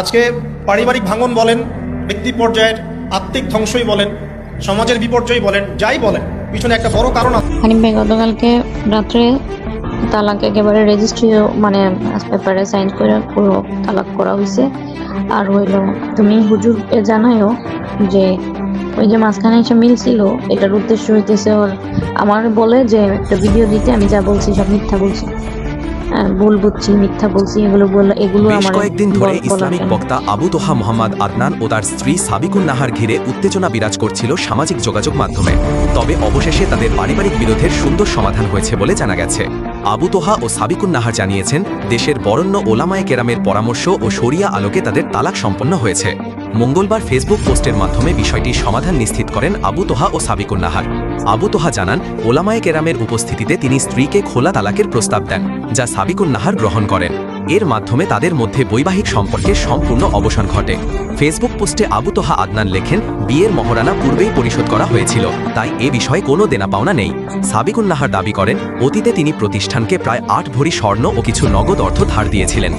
আজকে পারিবারিক ভাঙন বলেন, ব্যক্তি পর্যায়ের আত্মিক ধ্বংসই বলেন, সমাজের বিপর্যয় বলেন, যাই বলেন, পিছনে একটা বড় কারণ আছে। গতকালকে রাত্রে তালাক একেবারে রেজিস্ট্রি মানে পেপারে সাইন করে পুরো তালাক করা হয়েছে। আর হইল, তুমি হুজুরকে জানাইও যে ওই যে মাঝখানে এসে মিল ছিল, এটার উদ্দেশ্য হইতেছে ওর আমার বলে যে একটা ভিডিও দিতে আমি যা বলছি সব মিথ্যা বলছি। ভুল বুঝছি মিথ্যা বলছি এগুলো এগুলো আমার কয়েকদিন ধরে ইসলামিক বক্তা আবু তোহা মোহাম্মদ আদনান ও তার স্ত্রী সাবিকুন নাহার ঘিরে উত্তেজনা বিরাজ করছিল সামাজিক যোগাযোগ মাধ্যমে। তবে অবশেষে তাদের পারিবারিক বিরোধের সুন্দর সমাধান হয়েছে বলে জানা গেছে। আবু তোহা ও সাবিকুন নাহার জানিয়েছেন দেশের বরণ্য ওলামায় কেরামের পরামর্শ ও শরিয়া আলোকে তাদের তালাক সম্পন্ন হয়েছে। মঙ্গলবার ফেসবুক পোস্টের মাধ্যমে বিষয়টির সমাধান নিশ্চিত করেন আবু তোহা ও সাবিকুল নাহার আবু তোহা জানান, ওলামায়ে কেরামের উপস্থিতিতে তিনি স্ত্রীকে খোলা তালাকের প্রস্তাব দেন, যা সাবিকুল নাহার গ্রহণ করেন। এর মাধ্যমে তাদের মধ্যে বৈবাহিক সম্পর্কের সম্পূর্ণ অবসান ঘটে। ফেসবুক পোস্টে আবু তোহা আদনান লেখেন, বিয়ের মহরানা পূর্বেই পরিশোধ করা হয়েছিল, তাই এ বিষয়ে কোনো দেনা পাওনা নেই। সাবিকুন নাহার দাবি করেন, অতীতে তিনি প্রতিষ্ঠানকে প্রায় আট ভরি স্বর্ণ ও কিছু নগদ অর্থ ধার দিয়েছিলেন।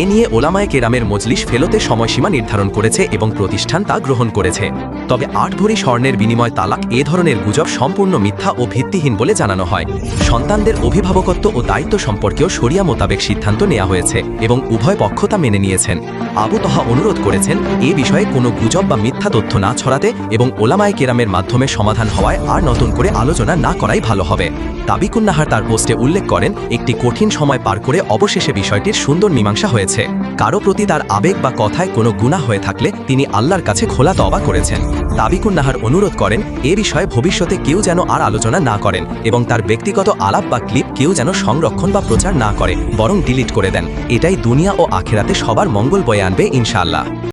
এ নিয়ে ওলামায়ে কেরামের মজলিস ফেলোতে সময়সীমা নির্ধারণ করেছে এবং প্রতিষ্ঠান তা গ্রহণ করেছে। তবে আট ভরি স্বর্ণের বিনিময় তালাক এ ধরনের গুজব সম্পূর্ণ মিথ্যা ও ভিত্তিহীন বলে জানানো হয়। সন্তানদের অভিভাবকত্ব ও দায়িত্ব সম্পর্কেও শরিয়া মোতাবেক সিদ্ধান্ত নেওয়া হয়েছে। এবং উভয় পক্ষ তা মেনে নিয়েছেন। আবু তহা অনুরোধ করেছেন, এ বিষয়ে কোনো গুজব বা মিথ্যা তথ্য না ছড়াতে এবং ওলামায়ে কেরামের মাধ্যমে সমাধান হওয়ায় আর নতুন করে আলোচনা না করাই ভালো হবে। তাবিকুন নাহার তার পোস্টে উল্লেখ করেন, একটি কঠিন সময় পার করে অবশেষে বিষয়টির সুন্দর মীমাংসা হয়েছে। কারও প্রতি তার আবেগ বা কথায় কোনো গুণা হয়ে থাকলে তিনি আল্লাহর কাছে খোলা তবা করেছেন। তাবিকুন নাহার অনুরোধ করেন, এ বিষয়ে ভবিষ্যতে কেউ যেন আর আলোচনা না করেন এবং তার ব্যক্তিগত আলাপ বা ক্লিপ কেউ যেন সংরক্ষণ বা প্রচার না করে, বরং ডিলিট করে দেন। এটাই দুনিয়া ও আখেরাতে সবার মঙ্গল বয়ে আনবে ইনশাআল্লাহ।